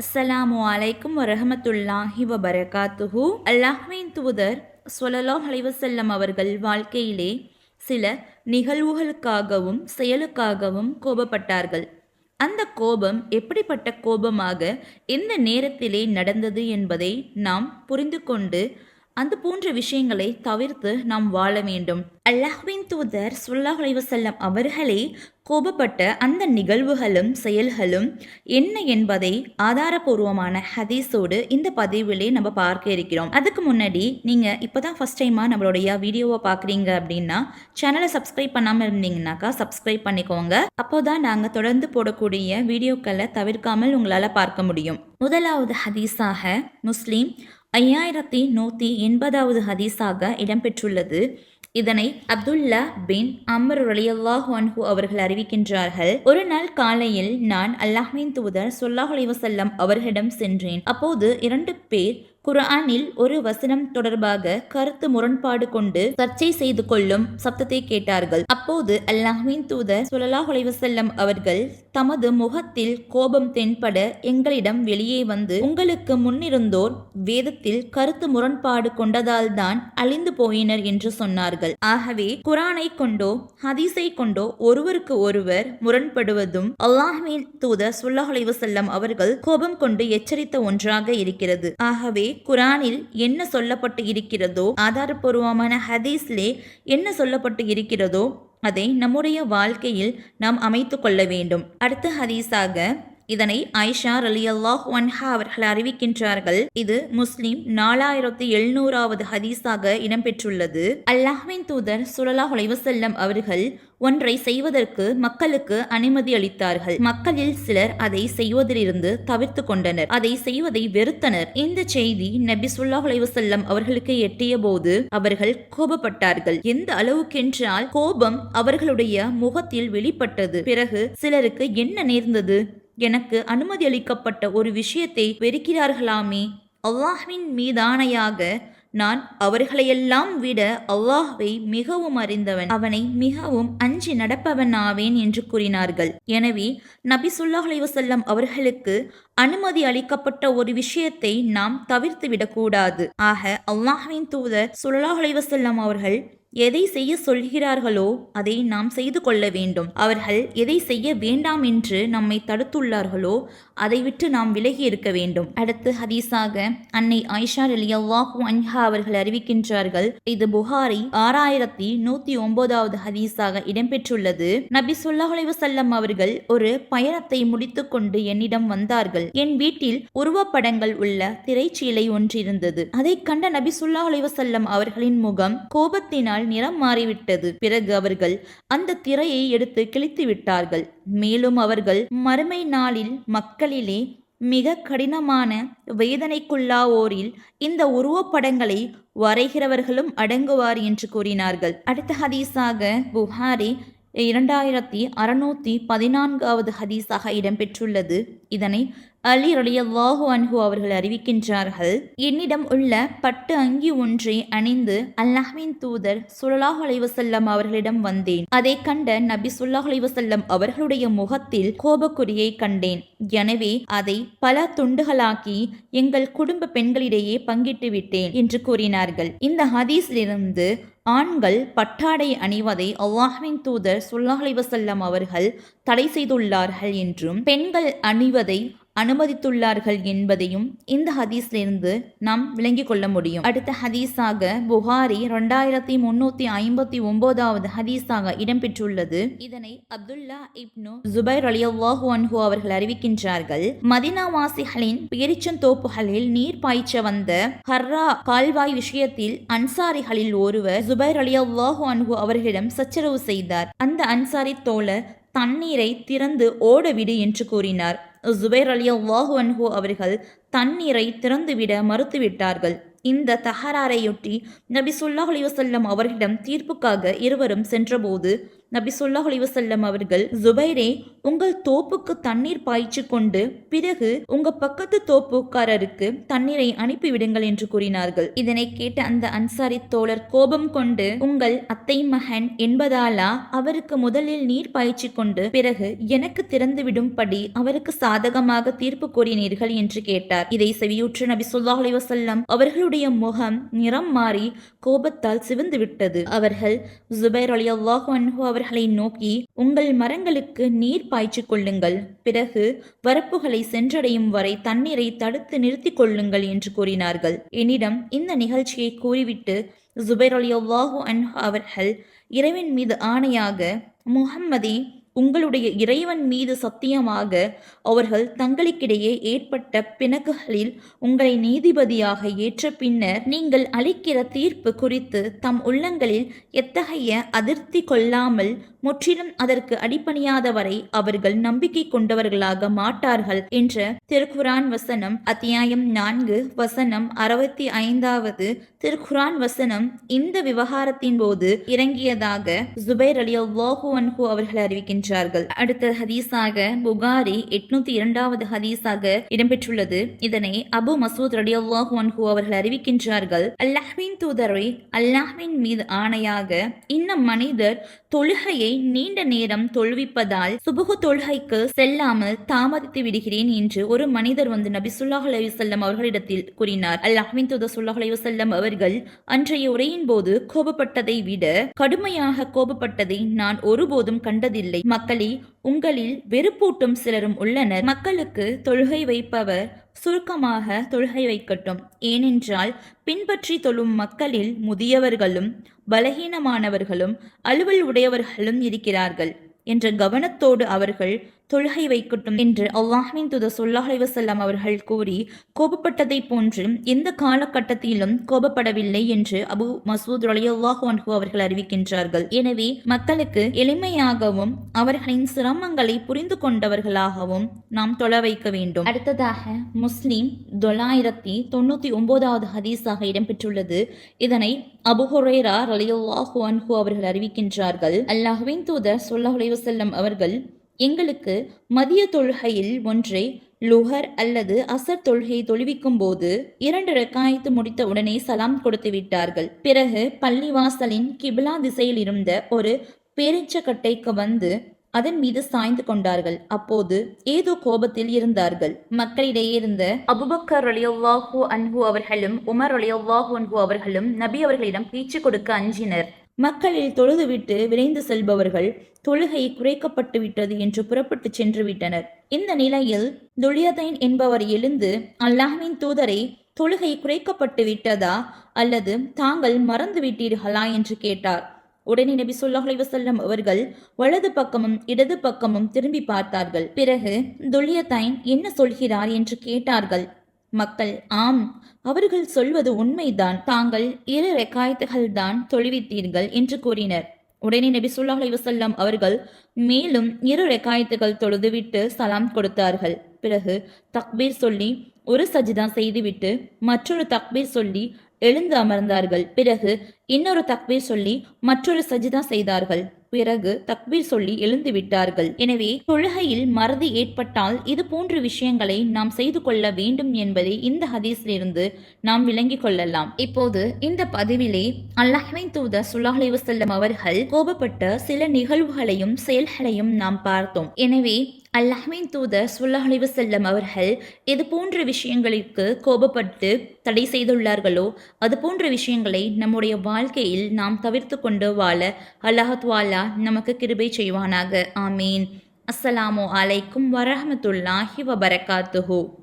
அஸ்ஸலாமு அலைக்கும் வரஹமத்துல்லாஹி வபரகாத்துஹு. அல்லாஹ்வின் தூதர் சொலலா அலைஹி அவர்கள் வாழ்க்கையிலே சில நிகழ்வுகளுக்காகவும் செயலுக்காகவும் கோபப்பட்டார்கள். அந்த கோபம் எப்படிப்பட்ட கோபமாக எந்த நேரத்திலே நடந்தது என்பதை நாம் புரிந்து கொண்டு அந்த போன்ற விஷயங்களை தவிர்த்து நாம் வாழ வேண்டும். அல்லாஹ்வின் தூதர் சுல்லாஹ் அலைவசல்லம் அவர்களே கோபப்பட்ட அந்த நிகழ்வுகளும் செயல்களும் என்ன என்பதை ஆதாரபூர்வமான ஹதீஸோடு இந்த பதிவிலே நம்ம பார்க்க இருக்கிறோம். அதுக்கு முன்னாடி நீங்கள் இப்போ தான் ஃபஸ்ட் டைமாக நம்மளுடைய வீடியோவை பார்க்குறீங்க அப்படின்னா சேனலை சப்ஸ்கிரைப் பண்ணாமல் இருந்தீங்கன்னாக்கா சப்ஸ்கிரைப் பண்ணிக்கோங்க. அப்போ தான் நாங்கள் தொடர்ந்து போடக்கூடிய வீடியோக்களை தவிர்க்காமல் உங்களால் பார்க்க முடியும். முதலாவது ஹதீஸாக முஸ்லீம் ஐயாயிரத்தி நூற்றி எண்பதாவது ஹதீஸாக இடம்பெற்றுள்ளது. இதனை அப்துல்லா பின் அமர் ரலியல்லாஹு அன்ஹு அவர்கள் அறிவிக்கின்றார்கள். ஒரு நாள் காலையில் நான் அல்லாஹ்வின் தூதர் சொல்லாஹ் அலைவசல்லம் அவர்களிடம் சென்றேன். அப்போது இரண்டு பேர் குர்ஆனில் ஒரு வசனம் தொடர்பாக கருத்து முரண்பாடு கொண்டு சர்ச்சை செய்து கொள்ளும் சப்தத்தை கேட்டார்கள். அப்போது அல்லாஹின் தூதர் சுல்லாஹ் செல்லம் அவர்கள் தமது முகத்தில் கோபம் தென்பட எங்களிடம் வெளியே வந்து உங்களுக்கு முன்னிருந்தோர் வேதத்தில் கருத்து முரண்பாடு கொண்டதால் தான் அழிந்து போயினர் என்று சொன்னார்கள். ஆகவே குரானை கொண்டோ ஹதீஸை கொண்டோ ஒருவருக்கு ஒருவர் முரண்படுவதும் அல்லாஹ்வின் தூதர் சுல்லாஹ் அலைவசல்லம் அவர்கள் கோபம் கொண்டு எச்சரித்த ஒன்றாக இருக்கிறது. ஆகவே குரானில் என்ன சொல்லப்பட்டு இருக்கிறதோ ஆதாரபூர்வமான ஹதீஸ்லே என்ன சொல்லப்பட்டு இருக்கிறதோ அதை நம்முடைய வாழ்க்கையில் நாம் அமைத்து கொள்ள வேண்டும். அடுத்த ஹதீஸாக இதனை ஐஷா அலி அல்லாஹ் ஒன்ஹா அவர்கள் அறிவிக்கின்றார்கள். இது முஸ்லிம் நாலாயிரத்தி எழுநூறாவது ஹதீஸாக இடம்பெற்றுள்ளது. அல்லாஹ்வின் தூதர் சுலலாஹ் செல்லம் அவர்கள் ஒன்றை செய்வதற்கு மக்களுக்கு அனுமதி அளித்தார்கள். மக்களில் சிலர் அதை செய்வதிலிருந்து தவிர்த்து கொண்டனர். அதை செய்வதை வெறுத்தனர். இந்த செய்தி நபி சுல்லா செல்லம் அவர்களுக்கு எட்டிய போது அவர்கள் கோபப்பட்டார்கள். எந்த அளவுக்கென்றால் கோபம் அவர்களுடைய முகத்தில் வெளிப்பட்டது. பிறகு சிலருக்கு என்ன நேர்ந்தது? எனக்கு அனுமதி அளிக்கப்பட்ட ஒரு விஷயத்தை வெறுக்கிறார்களாமே. அல்லாஹ்வின் மீதானையாக நான் அவர்களையெல்லாம் விட அல்லாஹ்வை மிகவும் அறிந்தவன். அவனை மிகவும் அஞ்சி நடப்பவன் ஆவேன் என்று கூறினார்கள். எனவே நபி சுல்லாஹ் அலைவசல்லம் அவர்களுக்கு அனுமதி அளிக்கப்பட்ட ஒரு விஷயத்தை நாம் தவிர்த்து விடக்கூடாது ஆக அல்லாஹ்வின் தூதர் சுல்லாஹ் அலைவசல்லம் அவர்கள் எதை செய்ய சொல்கிறார்களோ அதை நாம் செய்து கொள்ள வேண்டும். அவர்கள் எதை செய்ய வேண்டாம் என்று நம்மை தடுத்துள்ளார்களோ அதை விட்டு நாம் விலகி இருக்க வேண்டும். அடுத்து ஹதீஸாக அன்னை ஆயிஷா அலியல்லாஹு அன்ஹா அவர்கள் அறிவிக்கின்றார்கள் இது புகாரி ஆறாயிரத்தி நூத்தி ஒன்பதாவது ஹதீஸாக இடம்பெற்றுள்ளது. நபி சொல்லாஹுலைவு செல்லம் அவர்கள் ஒரு பயணத்தை முடித்துக்கொண்டு என்னிடம் வந்தார்கள். என் வீட்டில் உருவப்படங்கள் உள்ள திரைச்சீலை ஒன்றிருந்தது. அதை கண்ட நபி சொல்லாஹ் செல்லம் அவர்களின் முகம் கோபத்தினால் நிறம் மாறிவிட்டது. பிறகு அவர்கள் அந்த திரையை எடுத்து கிழித்து விட்டார்கள் மேலும் அவர்கள் மறுமை நாளில் மக்கள் மக்களிலே மிக கடினமான வேதனைக்குள்ளாவோரில் இந்த உருவப்படங்களை வரைகிறவர்களும் அடங்குவார் என்று கூறினார்கள். அடுத்த ஹதீஸாக புகாரி இரண்டாயிரத்தி அறுநூற்றி பதினான்காவது ஹதீஸாக இடம்பெற்றுள்ளது. இதனை அலி ரலியல்லாஹு அன்ஹு அவர்கள் அறிவிக்கின்றார்கள். என்னிடம் உள்ள பட்டு அங்கி ஒன்றை அணிந்து அல்லாஹ்வின் தூதர் சுல்லாஹ் அலைவசல்லம் அவர்களிடம் வந்தேன். அதை கண்ட நபி சுல்லாஹ் அலைவசல்லம் அவர்களுடைய முகத்தில் கோபக்குறியை கண்டேன். எனவே அதை பல துண்டுகளாக்கி எங்கள் குடும்ப பெண்களிடையே பங்கிட்டு விட்டேன் என்று கூறினார்கள். இந்த ஹதீஸிலிருந்து ஆண்கள் பட்டாடை அணிவதை அல்லாஹ்வின் தூதர் சுல்லாஹ் அலிவசல்லம் அவர்கள் தடை செய்துள்ளார்கள் என்றும் பெண்கள் அணிவதை அனுமதித்துள்ளார்கள் என்பதையும் இந்த ஹதீஸிலிருந்து நாம் விளங்கிக் கொள்ள முடியும். அடுத்த ஹதீஸாக புகாரி இரண்டாயிரத்தி முன்னூத்தி ஐம்பத்தி ஒன்பதாவது ஹதீஸாக இடம்பெற்றுள்ளது. இதனை அப்துல்லா இப்னு ஜுபைர் அலியல்லாஹு அன்ஹு அவர்கள் அறிவிக்கின்றார்கள். மதினாவாசிகளின் பேரிச்சந்தோப்புகளில் நீர் பாய்ச்ச வந்த ஹர்ரா கால்வாய் விஷயத்தில் அன்சாரிகளில் ஒருவர் ஜுபைர் அலியல்லாஹு அன்ஹு அவர்களிடம் சச்சரவு செய்தார். அந்த அன்சாரி தோழர் தண்ணீரை திறந்து ஓடவிடு என்று கூறினார். ஜுபைர் அலி அல்லாஹு அவர்கள் தண்ணீரை திறந்துவிட மறுத்துவிட்டார்கள். இந்த தகராறையொட்டி நபி சொல்லாஹ் அலிவசல்லம் அவர்களிடம் தீர்ப்புக்காக இருவரும் சென்றபோது நபி சொல்லாஹ் செல்லம் அவர்கள் ஜுபைரே உங்கள் தோப்புக்கு தண்ணீர் பாய்ச்சி கொண்டு பிறகு உங்க பக்கத்து தோப்புக்காரருக்கு தண்ணீரை அனுப்பிவிடுங்கள் என்று கூறினார்கள். இதனை கேட்ட அந்த அன்சாரி தோழர் கோபம் கொண்டு உங்கள் அத்தை மகன் என்பதாலா அவருக்கு முதலில் நீர் பாய்ச்சி கொண்டு பிறகு எனக்கு திறந்துவிடும்படி அவருக்கு சாதகமாக தீர்ப்பு கூறினீர்கள் என்று கேட்டார். இதை செவியுற்று நபி சொல்லாஹ் அலிவசல்லம் அவர்களுடைய முகம் நிறம் மாறி கோபத்தால் சிவந்து விட்டது அவர்கள் ஜுபைர் அலி அல்லாஹு அன்ஹு அவர்களை நோக்கி உங்கள் மரங்களுக்கு நீர் பாய்ச்சிக் கொள்ளுங்கள். பிறகு வரப்புகளை சென்றடையும் வரை தண்ணீரை தடுத்து நிறுத்திக் கொள்ளுங்கள் என்று கூறினார்கள். என்னிடம் இந்த நிகழ்ச்சியை கூறிவிட்டு ஜுபைர் அலி அல்லாஹு அன்ஹு அவர்கள் இறைவன் மீது ஆணையாக முஹம்மதே உங்களுடைய இறைவன் மீது சத்தியமாக அவர்கள் தங்களுக்கிடையே ஏற்பட்ட பிணக்குகளில் உங்களை நீதிபதியாக ஏற்ற பின்னர் நீங்கள் அளிக்கிற தீர்ப்பு குறித்து தம் உள்ளங்களில் எத்தகைய அதிருப்தி கொள்ளாமல் முற்றிலும் அதற்கு அடிப்பணியாதவரை அவர்கள் நம்பிக்கை கொண்டவர்களாக மாட்டார்கள் என்ற திருக்குரான் வசனம் அத்தியாயம் நான்கு வசனம் அறுபத்தி ஐந்தாவது திருக்குரான் வசனம் இந்த விவகாரத்தின் போது இறங்கியதாக ஜுபைர் அலி அல்லாஹூ அன்ஹூ அவர்கள் அறிவிக்கின்றார்கள் அடுத்த ஹதீஸாக புகாரி எட்நூத்தி இரண்டாவது ஹதீஸாக இடம்பெற்றுள்ளது. இதனை அபு மசூத் ரடி அல்லாஹூ அன்ஹூ அவர்கள் அறிவிக்கின்றார்கள். அல்லாஹ்வின் தூதரை அல்லாஹ்வின் மீது ஆணையாக இந்த மனிதர் தொழுகையை நீண்ட நேரம் தொழுவிப்பதால் சுபுகு தொழுகைக்கு செல்லாமல் தாமதித்து விடுகிறேன் என்று ஒரு மனிதர் வந்து நபிசுல்லாஹ் அலையுசல்லம் அவர்களிடத்தில் கூறினார். அல்லாஹ்வின் தூதர் சுல்லாஹ் அலையுசல்லம் அவர்கள் அன்றைய உரையின் போது கோபப்பட்டதை விட கடுமையாக கோபப்பட்டதை நான் ஒருபோதும் கண்டதில்லை. மக்களே உங்களில் வெறுப்பூட்டும் சிலரும் உள்ளனர். மக்களுக்கு தொழுகை வைப்பவர் சுருக்கமாக தொழுகை வைக்கட்டும். ஏனென்றால் பின்பற்றி தொழும் மக்களில் முதியவர்களும் பலகீனமானவர்களும் அலுவல் உடையவர்களும் இருக்கிறார்கள். என்ற கவனத்தோடு அவர்கள் தொழுகை வைக்கட்டும் என்று அல்லாஹின் துத சொல்லாஹ் வசல்லாம் அவர்கள் கூறி கோபப்பட்டதை போன்று எந்த காலகட்டத்திலும் கோபப்படவில்லை என்று அபு மசூத் அலியல்லாஹு அன்ஹு அவர்கள் அறிவிக்கின்றார்கள். எனவே மக்களுக்கு எளிமையாகவும் அவர்களின் சிரமங்களை புரிந்து கொண்டவர்களாகவும் நாம் தொழ வைக்க வேண்டும். அடுத்ததாக முஸ்லிம் தொள்ளாயிரத்தி தொண்ணூத்தி ஒன்பதாவது ஹதீஸாக இடம்பெற்றுள்ளது. இதனை அபுஹுரேரா ரலியல்லாஹு அன்ஹு அவர்கள் அறிவிக்கின்றார்கள். அல்லாஹுவின் தூதர் சொல்லாஹ் செல்லம் அவர்கள் எங்களுக்கு மதிய தொழுகையில் ஒன்றை லுஹர் அல்லது அசர் தொழுகையை தொழுவிக்கும் போது இரண்டு ரெக்காயத்து முடித்த உடனே சலாம் கொடுத்து விட்டார்கள். பிறகு பள்ளிவாசலின் கிபிலா திசையில் இருந்த ஒரு பேரிச்சக்கட்டைக்கு வந்து அதன் மீது சாய்ந்து கொண்டார்கள். அப்போது ஏதோ கோபத்தில் இருந்தார்கள். மக்களிடையே இருந்த அபுபக்கர் அலியல்லாஹூ அன்ஹு அவர்களும் உமர் அலியல்லாஹூ அன்ஹு அவர்களும் நபி அவர்களிடம் பேச்சு கொடுக்க அஞ்சினர். மக்களில் தொழுதுவிட்டு விரைந்து செல்பவர்கள் தொழுகை குறைக்கப்பட்டு விட்டது என்று புறப்பட்டு சென்று விட்டனர் இந்த நிலையில் துலியதைன் என்பவர் எழுந்து அல்லாஹின் தூதரை தொழுகை குறைக்கப்பட்டு விட்டதா அல்லது தாங்கள் மறந்து விட்டீர்களா என்று கேட்டார். உடனே நபி சொல்லாஹ் வசல்லம் அவர்கள் வலது பக்கமும் இடது பக்கமும் திரும்பி பார்த்தார்கள். பிறகு துல்லியத்தைன் என்ன சொல்கிறார் என்று கேட்டார்கள். மக்கள் ஆம் அவர்கள் சொல்வது உண்மைதான். தாங்கள் இரு ரெக்காயத்துகள் தான் தொழுவித்தீர்கள் என்று கூறினர். உடனே நபி சுல்லாஹ் வசல்லாம் அவர்கள் மேலும் இரு ரெக்காயத்துகள் தொழுதுவிட்டு சலாம் கொடுத்தார்கள். பிறகு தக்பீர் சொல்லி ஒரு சஜிதா செய்துவிட்டு மற்றொரு தக்பீர் சொல்லி எழுந்து அமர்ந்தார்கள். பிறகு இன்னொரு தக்பீர் சொல்லி மற்றொரு சஜிதா செய்தார்கள். பிறகு தக்பீர் சொல்லி எழுந்து விட்டார்கள். எனவே தொழுகையில் மறதி ஏற்பட்டால் இது போன்ற விஷயங்களை நாம் செய்து கொள்ள வேண்டும் என்பதை இந்த ஹதீஸிலிருந்து நாம் விளங்கிக் கொள்ளலாம். இப்போது இந்த பதிவிலே அல்லாஹின் தூத சுல்லாஹ் செல்லம் அவர்கள் கோபப்பட்ட சில நிகழ்வுகளையும் செயல்களையும் நாம் பார்த்தோம். எனவே அல்லாஹ்வின் தூதர் சுல்லாஹிவு செல்லம் அவர்கள் இது போன்ற விஷயங்களுக்கு கோபப்பட்டு தடை செய்துள்ளார்களோ அது போன்ற விஷயங்களை நம்முடைய வாழ்க்கையில் நாம் தவிர்த்து கொண்டு வாழ அல்லாஹத்வாலா நமக்கு கிருபை செய்வானாக. ஆமீன். அஸ்ஸலாமு அலைக்கும் வரஹமத்துல்லாஹி வபரகாத்துஹூ.